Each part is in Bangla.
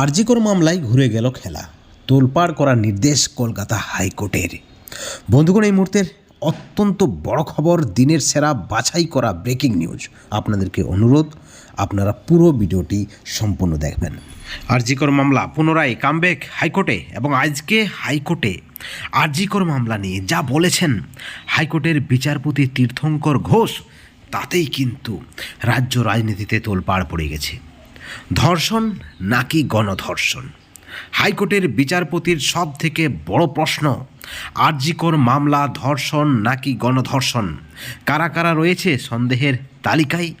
আরজিকর মামলায় ঘুরে গেল খেলা। তোলপাড় করার নির্দেশ কলকাতা হাইকোর্টের। বন্ধুগণ, এই মুহূর্তের অত্যন্ত বড় খবর, দিনের সেরা বাছাই করা ব্রেকিং নিউজ। আপনাদেরকে অনুরোধ, আপনারা পুরো ভিডিওটি সম্পূর্ণ দেখবেন। আরজিকর মামলা পুনরায় কামব্যাক হাইকোর্টে এবং আজকে হাইকোর্টে আরজিকর মামলা নিয়ে যা বলেছেন হাইকোর্টের বিচারপতি তীর্থঙ্কর ঘোষ, তাতেই কিন্তু রাজ্য রাজনীতিতে তোলপাড় পড়ে গেছে। ধর্ষণ নাকি গণধর্ষণ? হাইকোর্টের বিচারপতির সব থেকে বড় প্রশ্ন, আরজিকর মামলা ধর্ষণ নাকি গণধর্ষণ? কারা কারা রয়েছে সন্দেহের তালিকায়?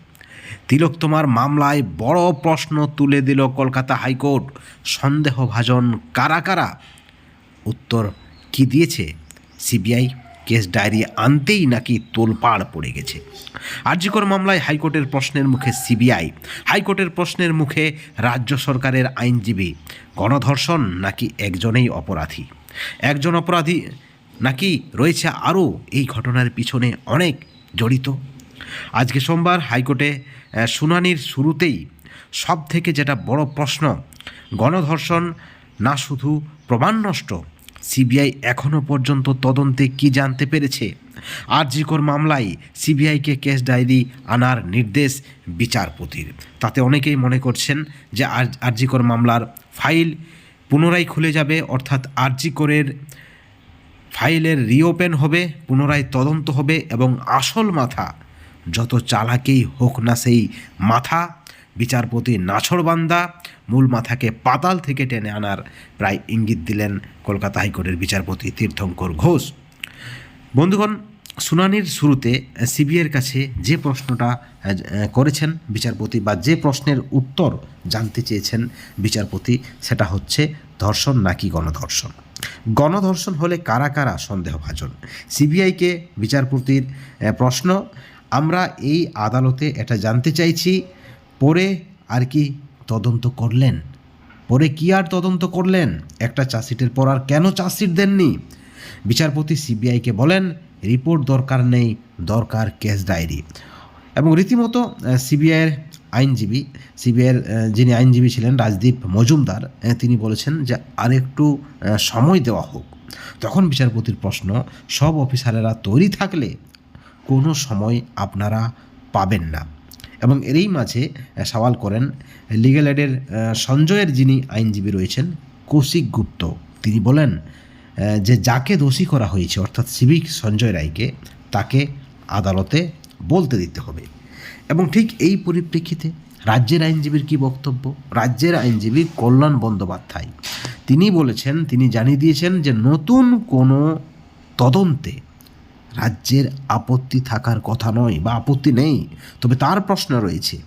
তিলোত্তমার মামলায় বড় প্রশ্ন তুলে দিল কলকাতা হাইকোর্ট। সন্দেহভাজন কারা কারা? উত্তর কি দিয়েছে সিবিআই? কেস ডায়েরি আনতেই নাকি তোলপাড় পড়ে গেছে। আরজিকর মামলায় হাইকোর্টের প্রশ্নের মুখে সিবিআই, হাইকোর্টের প্রশ্নের মুখে রাজ্য সরকারের আইনজীবী, গণধর্ষণ নাকি একজনেই অপরাধী? একজন অপরাধী নাকি রয়েছে আরও এই ঘটনার পিছনে অনেক জড়িত? আজকে সোমবার হাইকোর্টে শুনানির শুরুতেই সব থেকে যেটা বড় প্রশ্ন, গণধর্ষণ না শুধু প্রমাণ নষ্ট সিবিআই এখনও পর্যন্ত তদন্তে কি জানতে পেরেছে? আরজিকর মামলায় সিবিআইকে কেস ডায়েরি আনার নির্দেশ বিচারপতির। তাতে অনেকেই মনে করছেন যে আর, আরজিকর মামলার ফাইল পুনরায় খুলে যাবে, অর্থাৎ আরজিকরের ফাইলের রিওপেন হবে, পুনরায় তদন্ত হবে এবং আসল মাথা যত চালাকেই হোক না সেই মাথা বিচারপতি নাছরবান্দা মূল মাথাকে পাতাল থেকে টেনে আনার প্রায় ইঙ্গিত দিলেন কলকাতা হাইকোর্টের বিচারপতি তীর্থঙ্কর ঘোষ। বন্ধুগণ, শুনানির শুরুতে সিবিআইয়ের কাছে যে প্রশ্নটা করেছেন বিচারপতি বা যে প্রশ্নের উত্তর জানতে চেয়েছেন বিচারপতি, সেটা হচ্ছে ধর্ষণ নাকি গণধর্ষণ? গণধর্ষণ হলে কারা কারা সন্দেহভাজন? সিবিআইকে বিচারপতির প্রশ্ন, আমরা এই আদালতে এটা জানতে চাইছি পরে আর কি তদন্ত করলেন? পরে কি আর তদন্ত করলেন? একটা চাষিটের পর আর কেন চাষিট দেননি? বিচারপতি সিবিআইকে বলেন, রিপোর্ট দরকার নেই, দরকার কেস ডায়েরি। এবং রীতিমতো সিবিআইয়ের আইনজীবী, সিবিআইয়ের যিনি আইনজীবী ছিলেন, রাজদীপ মজুমদার তিনি বলেছেন যে আরেকটু সময় দেওয়া হোক। তখন বিচারপতির প্রশ্ন, সব অফিসারেরা তৈরি থাকলে কোনো সময় আপনারা পাবেন না। এবং এরই মাঝে সওয়াল করেন লিগ্যাল এডের সঞ্জয়ের যিনি আইনজীবী রয়েছেন, কৌশিক গুপ্ত। তিনি বলেন যে যাকে দোষী করা হয়েছে, অর্থাৎ সিভিক সঞ্জয় রায়কে, তাকে আদালতে বলতে দিতে হবে। এবং ঠিক এই পরিপ্রেক্ষিতে রাজ্যের আইনজীবীর কি বক্তব্য? রাজ্যের আইনজীবী কল্যাণ বন্দ্যোপাধ্যায়। তিনি বলেছেন, তিনি জানিয়ে দিয়েছেন যে নতুন কোনো তদন্তে রাজ্যের আপত্তি থাকার কথা নয় বা আপত্তি নেই, তবে তার প্রশ্ন রয়েছে,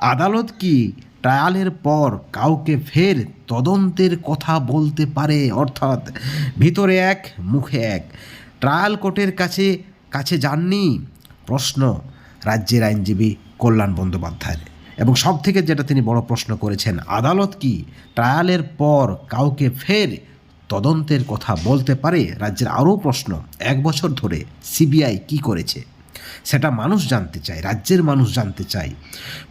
আদালত কি ট্রায়ালের পর কাউকে ফের তদন্তের কথা বলতে পারে? অর্থাৎ ভিতরে এক, মুখে এক। ট্রায়াল কোর্টের কাছে কাছে যাননি? প্রশ্ন রাজ্যের আইনজীবী কল্যাণ বন্দ্যোপাধ্যায়ের। এবং সব থেকে যেটা তিনি বড় প্রশ্ন করেছেন, আদালত কি ট্রায়ালের পর কাউকে ফের তদন্তের কথা বলতে পারে রাজ্যের আরও প্রশ্ন এক বছর ধরে সিবিআই কি করেছে? সেটা মানুষ জানতে চায়, রাজ্যের মানুষ জানতে চায়।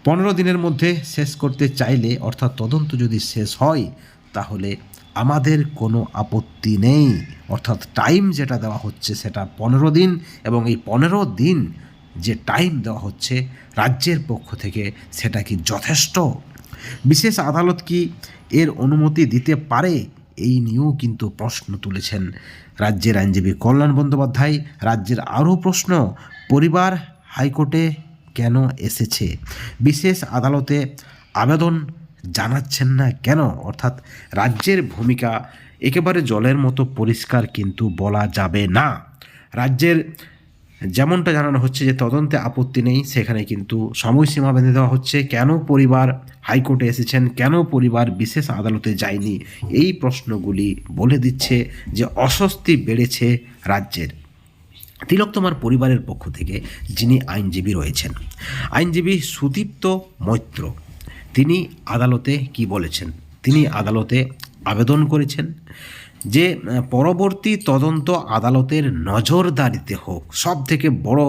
পনেরো দিনের মধ্যে শেষ করতে চাইলে, অর্থাৎ তদন্ত যদি শেষ হয়, তাহলে আমাদের কোনো আপত্তি নেই। অর্থাৎ টাইম যেটা দেওয়া হচ্ছে সেটা পনেরো দিন এবং এই পনেরো দিন যে টাইম দেওয়া হচ্ছে রাজ্যের পক্ষ থেকে সেটা কি যথেষ্ট? বিশেষ আদালত কি এর অনুমতি দিতে পারে? এই নিয়েও কিন্তু প্রশ্ন তুলেছেন রাজ্যের আইনজীবী কল্যাণ বন্দ্যোপাধ্যায়। রাজ্যের আরও প্রশ্ন, পরিবার হাইকোর্টে কেন এসেছে? বিশেষ আদালতে আবেদন জানাচ্ছেন না কেন? অর্থাৎ রাজ্যের ভূমিকা একেবারে জলের মতো পরিষ্কার কিন্তু বলা যাবে না। রাজ্যের যেমনটা জানানো হচ্ছে যে তদন্তে আপত্তি নেই, সেখানে কিন্তু সময়সীমা বেঁধে দেওয়া হচ্ছে। কেন পরিবার হাইকোর্টে এসেছেন? কেন পরিবার বিশেষ আদালতে যায়নি? এই প্রশ্নগুলি বলে দিচ্ছে যে অস্বস্তি বেড়েছে রাজ্যের। তিলোত্তমার পরিবারের পক্ষ থেকে যিনি আইনজীবী রয়েছেন। আইনজীবী সুদীপ্ত মৈত্র, তিনি আদালতে কি বলেছেন? তিনি আদালতে আবেদন করেছেন। যে পরবর্তী তদন্ত আদালতের নজরদারিতে হোক সব থেকে বড়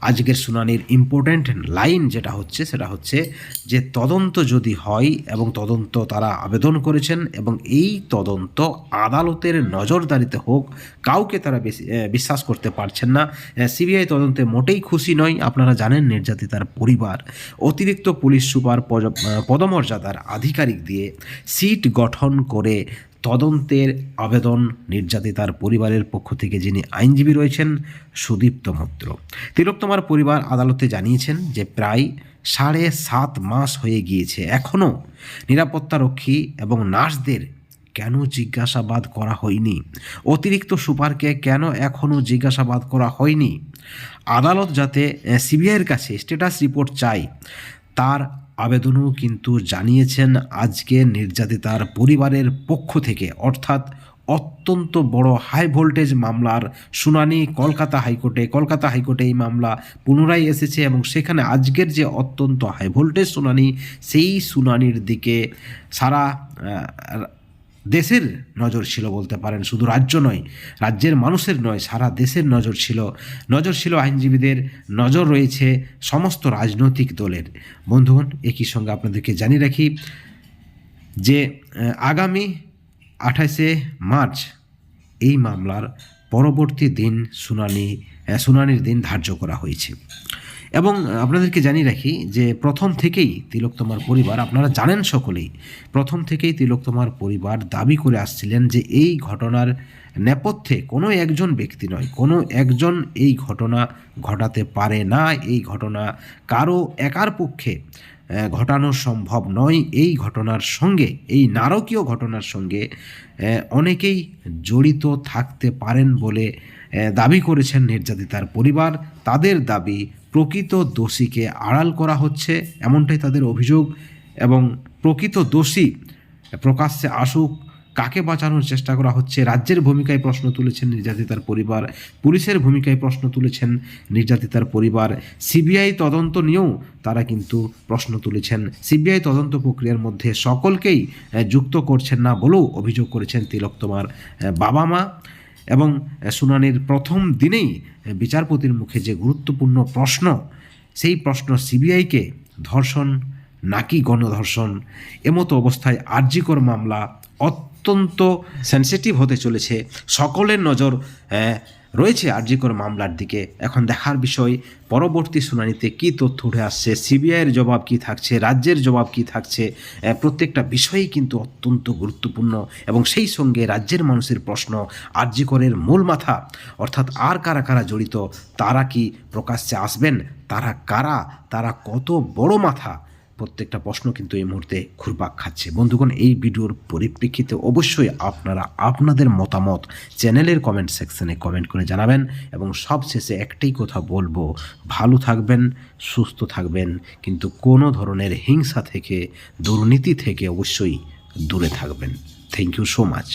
আজকের শুনানির ইম্পর্ট্যান্ট লাইন যেটা হচ্ছে, সেটা হচ্ছে যে, তদন্ত যদি হয় এবং তদন্ত তারা আবেদন করেছেন এবং এই তদন্ত আদালতের নজরদারিতে হোক, কাউকে তারা বেশি বিশ্বাস করতে পারছেন না। সিবিআই তদন্তে মোটেই খুশি নয়, আপনারা জানেন নির্যাতিতার পরিবার। অতিরিক্ত পুলিশ সুপার পদ- পদমর্যাদার আধিকারিক দিয়ে সিট গঠন করে তদন্তের আবেদন নির্যাতিতার পরিবারের পক্ষ থেকে যিনি আইনজীবী রয়েছেন সুদীপ্ত মৈত্র তিলোত্তমার পরিবার আদালতে জানিয়েছেন যে প্রায় সাড়ে সাত মাস হয়ে গিয়েছে। এখনও নিরাপত্তারক্ষী এবং নার্সদের কেন জিজ্ঞাসাবাদ করা হয়নি? অতিরিক্ত সুপারকে কেন এখনও জিজ্ঞাসাবাদ করা হয়নি? আদালত যাতে সিবিআইয়ের কাছে স্ট্যাটাস রিপোর্ট চায়, তার আবেদনও কিন্তু জানিয়েছেন আজকে নির্যাতিতার পরিবারের পক্ষ থেকে। অর্থাৎ অত্যন্ত বড় হাই ভোল্টেজ মামলার শুনানি কলকাতা হাইকোর্টে। কলকাতা হাইকোর্টে এই মামলা পুনরায় এসেছে এবং সেখানে আজকের যে অত্যন্ত হাই ভোল্টেজ শুনানি, সেই শুনানির দিকে সারা দেশের নজর ছিল বলতে পারেন, শুধু রাজ্য নয়, রাজ্যের মানুষের নয়, সারা দেশের নজর ছিল। নজর ছিল আইনজীবীদের, নজর রয়েছে সমস্ত রাজনৈতিক দলের। বন্ধুগণ, একই সঙ্গে আপনাদেরকে জানিয়ে রাখি যে আগামী আঠাশে মার্চ এই মামলার পরবর্তী দিন শুনানি শুনানির দিন ধার্য করা হয়েছে। এবং আপনাদেরকে জানিয়ে রাখি যে প্রথম থেকেই তিলোকতমার পরিবার, আপনারা জানেন সকলেই, প্রথম থেকেই তিলোকতমার পরিবার দাবি করে আসছিলেন যে এই ঘটনার নেপথ্যে কোনো একজন ব্যক্তি নয়, কোনো একজন এই ঘটনা ঘটাতে পারে না, এই ঘটনা কারও একার পক্ষে ঘটানো সম্ভব নয়। এই ঘটনার সঙ্গে, এই নারকীয় ঘটনার সঙ্গে অনেকেই জড়িত থাকতে পারেন বলে দাবি করেছেন নির্যাতিতার পরিবার। তাদের দাবি, প্রকৃত দোষীকে আড়াল করা হচ্ছে, এমনটাই তাদের অভিযোগ এবং প্রকৃত দোষী প্রকাশ্যে আসুক কাকে বাঁচানোর চেষ্টা করা হচ্ছে? রাজ্যের ভূমিকায় প্রশ্ন তুলেছেন নির্যাতিতার পরিবার, পুলিশের ভূমিকায় প্রশ্ন তুলেছেন নির্যাতিতার পরিবার। সিবিআই তদন্ত নিয়েও তারা কিন্তু প্রশ্ন তুলেছেন। সিবিআই তদন্ত প্রক্রিয়ার মধ্যে সকলকেই যুক্ত করছেন না বলেও অভিযোগ করেছেন তিলোত্তমার তোমার বাবা মা। এবং শুনানির প্রথম দিনেই বিচারপতির মুখে যে গুরুত্বপূর্ণ প্রশ্ন, সেই প্রশ্ন সিবিআইকে ধর্ষণ নাকি গণধর্ষণ? এমতো অবস্থায় আর্জিকর মামলা অত্যন্ত সেনসিটিভ হতে চলেছে। সকলের নজর রয়েছে আর্জিকর মামলার দিকে। এখন দেখার বিষয়, পরবর্তী শুনানিতে কি তথ্য উঠে আসছে, সিবিআইয়ের জবাব কি থাকছে, রাজ্যের জবাব কি থাকছে প্রত্যেকটা বিষয়ই কিন্তু অত্যন্ত গুরুত্বপূর্ণ এবং সেই সঙ্গে রাজ্যের মানুষের প্রশ্ন, আর্জিকরের মূল মাথা, অর্থাৎ আর কারা কারা জড়িত, তারা কি প্রকাশ্যে আসবেন, তারা কারা, তারা কত বড় মাথা? প্রত্যেকটা প্রশ্ন কিন্তু এই মুহূর্তে ঘুরপাক খাচ্ছে। বন্ধুগণ, এই ভিডিওর পরিপ্রেক্ষিতে অবশ্যই আপনারা আপনাদের মতামত চ্যানেলের কমেন্ট সেকশনে কমেন্ট করে জানাবেন এবং সবশেষে একটাই কথা বলব, ভালো থাকবেন, সুস্থ থাকবেন, কিন্তু কোনো ধরনের হিংসা থেকে, দুর্নীতি থেকে অবশ্যই দূরে থাকবেন। Thank you so much